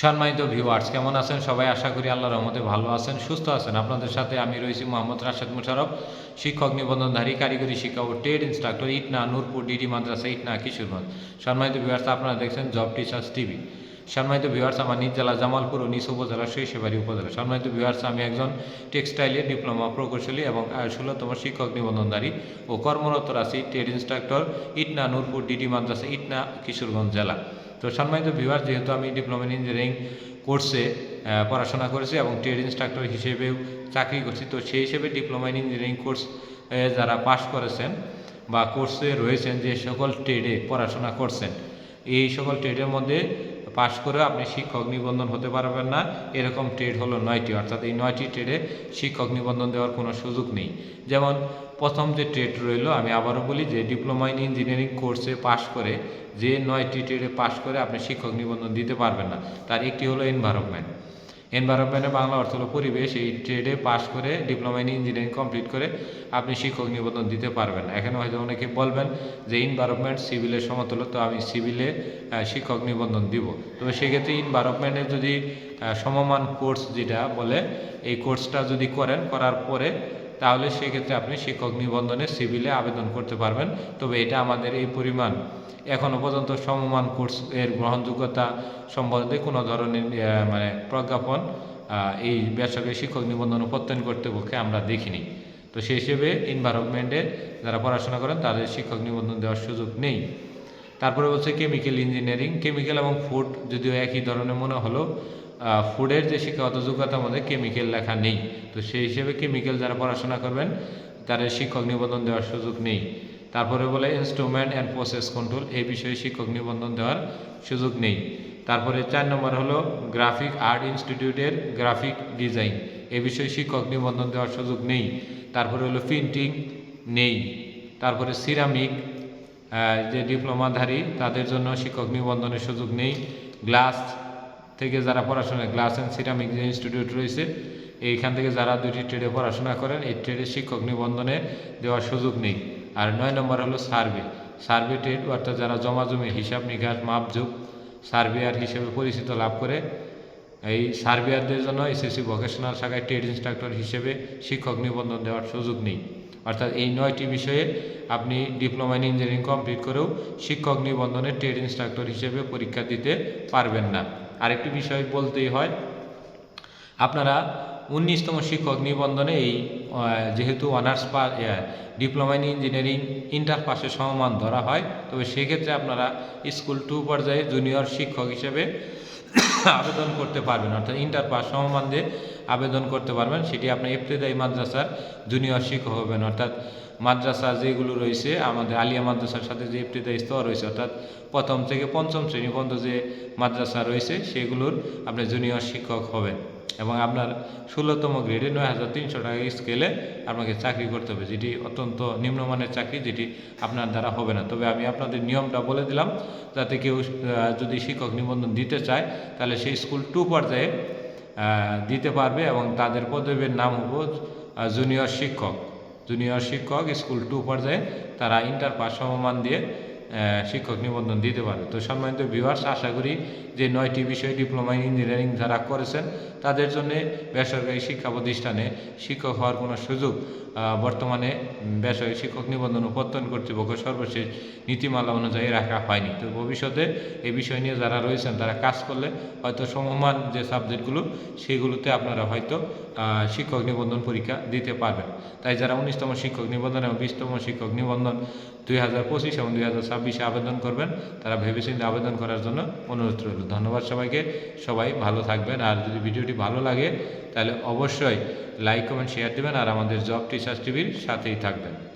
সম্মানিত ভিউয়ার্স কেমন আছেন? সবাই আশা করি আল্লাহর রহমতে ভালো আছেন, সুস্থ আছেন। আপনাদের সাথে আমি রয়েছি মোহাম্মদ রাশেদ মুশারফ শিক্ষক নিবন্ধনধারী, কারিগরি শিক্ষা ও trade instructor Itna, Nurpur D মাদ্রাসা, ইটনা কিশোরগঞ্জ সম্মানিত ভিউয়ার্স আপনারা দেখছেন জব টিচার্স টিভি সম্মানিত ভিউয়ার্স আমার নিজ জেলা জামালপুর ও নিজ উপজেলা শৈশবাড়ি উপজেলা। সম্মানিত ভিউয়ার্স আমি একজন টেক্সটাইলের ডিপ্লোমা প্রকৌশলী এবং ষোলোতম শিক্ষক নিবন্ধনধারী ও কর্মরত আছি trade instructor Itna, Nurpur D মাদ্রাসা, ইটনা, কিশোরগঞ্জ জেলা। তো সম্মানিত ভিউয়ার যেহেতু আমি ডিপ্লোমা ইন ইঞ্জিনিয়ারিং কোর্সে পড়াশোনা করেছি এবং ট্রেড ইনস্ট্রাক্টর হিসেবেও চাকরি করছি, তো সেই হিসেবে ডিপ্লোমা ইন ইঞ্জিনিয়ারিং কোর্স যারা পাশ করেছেন বা কোর্সে রয়েছেন, যে সকল ট্রেডে পড়াশোনা করছেন, এই সকল ট্রেডের মধ্যে পাশ করে আপনি শিক্ষক নিবন্ধন হতে পারবেন না। এরকম ট্রেড হলো নয়টি, অর্থাৎ এই নয়টি ট্রেডে শিক্ষক নিবন্ধন দেওয়ার কোনো সুযোগ নেই। যেমন প্রথম যে ট্রেড রইল, আমি আবারও বলি যে ডিপ্লোমা ইন ইঞ্জিনিয়ারিং কোর্সে পাশ করে যে নয়টি ট্রেডে পাশ করে আপনি শিক্ষক নিবন্ধন দিতে পারবেন না। তার একটি হলো এনভায়রনমেন্ট এনভায়রনমেন্টের বাংলা অর্থ হলো পরিবেশ, এই ট্রেডে পাশ করে ডিপ্লোমা ইন ইঞ্জিনিয়ারিং কমপ্লিট করে আপনি শিক্ষক নিবন্ধন দিতে পারবেন। এখানে হয়তো অনেকে বলবেন যে ইনভায়রনমেন্ট সিভিলের সমতুল্য, তো আমি সিভিলে শিক্ষক নিবন্ধন দিব। তবে সেক্ষেত্রে ইনভায়রনমেন্টে যদি সমমান কোর্স যেটা বলে, এই কোর্সটা যদি করেন, করার পরে তাহলে সেক্ষেত্রে আপনি শিক্ষক নিবন্ধনে সিভিলে আবেদন করতে পারবেন। তবে এটা আমাদের এই পরিমাণ। এখনও পর্যন্ত সমমান কোর্স এর গ্রহণযোগ্যতা সম্বন্ধে কোনো ধরনের মানে প্রজ্ঞাপন এই বেসরকারি শিক্ষক নিবন্ধন প্রত্যয়ন কর্তৃপক্ষে আমরা দেখিনি। তো সেই হিসেবে এনভায়রনমেন্টে যারা পড়াশোনা করেন, তাদের শিক্ষক নিবন্ধন দেওয়ার সুযোগ নেই। তারপরে হচ্ছে কেমিক্যাল ইঞ্জিনিয়ারিং কেমিক্যাল এবং ফুড যদিও একই ধরনের মনে হলো ফুডের যে শিক্ষাগত যোগ্যতার মধ্যে কেমিক্যাল লেখা নেই। তো সেই হিসেবে কেমিক্যাল যারা পড়াশোনা করবেন, তাদের শিক্ষক নিবন্ধন দেওয়ার সুযোগ নেই। তারপরে বলে ইনস্ট্রুমেন্ট অ্যান্ড প্রসেস কন্ট্রোল এই বিষয়ে শিক্ষক নিবন্ধন দেওয়ার সুযোগ নেই। তারপরে চার নম্বর হলো গ্রাফিক আর্ট ইনস্টিটিউটের গ্রাফিক ডিজাইন এ বিষয়ে শিক্ষক নিবন্ধন দেওয়ার সুযোগ নেই। তারপরে হলো প্রিন্টিং নেই। তারপরে সিরামিক যে ডিপ্লোমাধারী তাদের জন্য শিক্ষক নিবন্ধনের সুযোগ নেই। গ্লাস থেকে যারা পড়াশোনা গ্লাস অ্যান্ড সিরামিক যে ইনস্টিটিউট রয়েছে, এইখান থেকে যারা দুটি ট্রেডে পড়াশোনা করেন, এই ট্রেডে শিক্ষক নিবন্ধনে দেওয়ার সুযোগ নেই। আর নয় নম্বর হলো সার্ভে সার্ভে ট্রেড অর্থাৎ যারা জমা জমি হিসাব নিকাশ মাপঝুপ সার্ভেয়ার হিসেবে পরিচিত লাভ করে, এই সার্ভেয়ারদের জন্য এসএসসি ভোকেশনাল শাখায় ট্রেড ইনস্ট্রাক্টর হিসেবে শিক্ষক নিবন্ধন দেওয়ার সুযোগ নেই। অর্থাৎ এই নয়টি বিষয়ে আপনি ডিপ্লোমা ইন ইঞ্জিনিয়ারিং কমপ্লিট করেও শিক্ষক নিবন্ধনে ট্রেড ইনস্ট্রাক্টর হিসেবে পরীক্ষা দিতে পারবেন না। আরেকটি বিষয় বলতেই হয়। আপনারা উনিশতম শিক্ষক নিবন্ধনে এই যেহেতু অনার্স পা ডিপ্লোমা ইন ইঞ্জিনিয়ারিং ইন্টার পাশে সমমান ধরা হয়, তবে সেক্ষেত্রে আপনারা স্কুল টু পর্যায়ে জুনিয়র শিক্ষক হিসেবে আবেদন করতে পারবেন। অর্থাৎ ইন্টার পাস সমমান দিয়ে আবেদন করতে পারবেন। সেটি আপনি ইফতেদায়ী মাদ্রাসার জুনিয়র শিক্ষক হবেন। অর্থাৎ মাদ্রাসা যেগুলো রয়েছে, আমাদের আলিয়া মাদ্রাসার সাথে যে ইফতেদায়ী স্তর রয়েছে, অর্থাৎ প্রথম থেকে পঞ্চম শ্রেণি পর্যন্ত যে মাদ্রাসা রয়েছে, সেগুলোর আপনি জুনিয়র শিক্ষক হবেন। এবং আপনার ষোলোতম গ্রেডে নয় হাজার তিনশো টাকা স্কেলে আপনাকে চাকরি করতে হবে, যেটি অত্যন্ত নিম্নমানের চাকরি, যেটি আপনার দ্বারা হবে না। তবে আমি আপনাদের নিয়মটা বলে দিলাম, যাতে কেউ যদি শিক্ষক নিবন্ধন দিতে চায়, তাহলে সেই স্কুল টু পর্যায়ে দিতে পারবে এবং তাদের পদবীর নাম হব জুনিয়র শিক্ষক। জুনিয়র শিক্ষক স্কুল টু পর্যায়ে তারা ইন্টার পাস সমমান দিয়ে শিক্ষক নিবন্ধন দিতে পারে তো সম্মানিত ভিউয়ার্স আশা করি যে নয়টি বিষয় ডিপ্লোমা ইঞ্জিনিয়ারিং যারা করেছেন, তাদের জন্য বেসরকারি শিক্ষা প্রতিষ্ঠানে শিক্ষক হওয়ার কোনো সুযোগ বর্তমানে বেসরকারি শিক্ষক নিবন্ধন প্রত্যয়ন কর্তৃপক্ষ সর্বশেষ নীতিমালা অনুযায়ী রাখা হয়নি। তো ভবিষ্যতে এই বিষয় নিয়ে যারা রয়েছেন, তারা কাজ করলে হয়তো সমমান যে সাবজেক্টগুলো, সেগুলোতে আপনারা হয়তো শিক্ষক নিবন্ধন পরীক্ষা দিতে পারবেন। তাই যারা উনিশতম শিক্ষক নিবন্ধন এবং বিশতম শিক্ষক নিবন্ধন দুই হাজার পঁচিশ এবং দুই হাজার ছাব্বিশে আবেদন করবেন। তারা ভেবেচিন্তে আবেদন করার জন্য অনুরোধ রইল। ধন্যবাদ সবাইকে। সবাই ভালো থাকবেন। আর যদি ভিডিওটি ভালো লাগে, তাহলে অবশ্যই লাইক, কমেন্ট, শেয়ার দেবেন। আর আমাদের জব টিচার্স টিভির সাথেই থাকবেন।